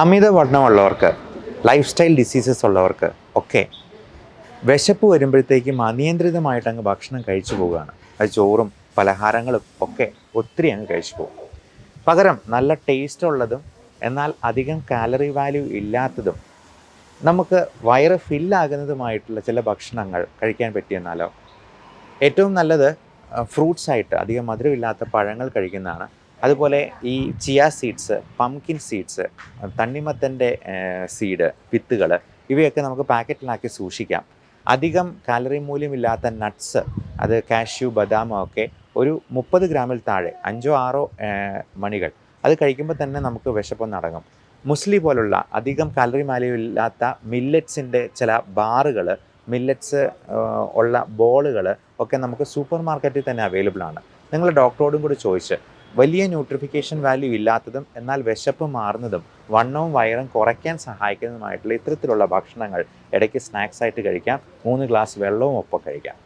അമിതവണ്ണമുള്ളവർക്ക് life style diseases ഉള്ളവർക്ക് ഒക്കെ വിശപ്പ് വരുമ്പോഴത്തേക്കും അനിയന്ത്രിതമായിട്ട് അങ്ങ് ഭക്ഷണം കഴിച്ചു പോവുകയാണ്. അത് ചോറും പലഹാരങ്ങളും ഒക്കെ ഒത്തിരി അങ്ങ് കഴിച്ചു പോകും. പകരം നല്ല ടേസ്റ്റ് ഉള്ളതും എന്നാൽ അധികം കാലറി വാല്യൂ ഇല്ലാത്തതും നമുക്ക് വയറ് ഫില്ലാകുന്നതുമായിട്ടുള്ള ചില ഭക്ഷണങ്ങൾ കഴിക്കാൻ പറ്റിയെന്നാലോ? ഏറ്റവും നല്ലത് ഫ്രൂട്ട്സ് ആയിട്ട് അധികം മധുരമില്ലാത്ത പഴങ്ങൾ കഴിക്കുന്നതാണ് അതുപോലെ ഈ ചിയ സീഡ്സ് പംകിൻ സീഡ്സ് തണ്ണിമത്തന്റെ സീഡ് വിത്തുകൾ ഇവയൊക്കെ നമുക്ക് പാക്കറ്റിലാക്കി സൂക്ഷിക്കാം. അധികം കാലറി മൂല്യമില്ലാത്ത നട്ട്സ് അത് കാഷ്യൂ ബദാമോ ഒക്കെ ഒരു മുപ്പത് ഗ്രാമിൽ താഴെ അഞ്ചോ ആറോ മണികൾ അത് കഴിക്കുമ്പോൾ തന്നെ നമുക്ക് വിശപ്പൊന്ന് അടങ്ങും മുസ്ലി പോലുള്ള അധികം കാലറി മാലിയില്ലാത്ത മില്ലറ്റ്സിന്റെ ചില ബാറുകൾ മില്ലറ്റ്സ് ഉള്ള ബോളുകൾ ഒക്കെ നമുക്ക് സൂപ്പർ മാർക്കറ്റിൽ തന്നെ അവൈലബിൾ ആണ്. നിങ്ങൾ ഡോക്ടറോടും കൂടി ചോദിച്ച് വലിയ ന്യൂട്രിഫിക്കേഷൻ വാല്യൂ ഇല്ലാത്തതും എന്നാൽ വിശപ്പ് മാറുന്നതും വണ്ണവും വയറും കുറയ്ക്കാൻ സഹായിക്കുന്നതുമായിട്ടുള്ള ഇത്തരത്തിലുള്ള ഭക്ഷണങ്ങൾ ഇടയ്ക്ക് സ്നാക്സ് ആയിട്ട് കഴിക്കാം. മൂന്ന് ഗ്ലാസ് വെള്ളവും ഒപ്പം കഴിക്കാം.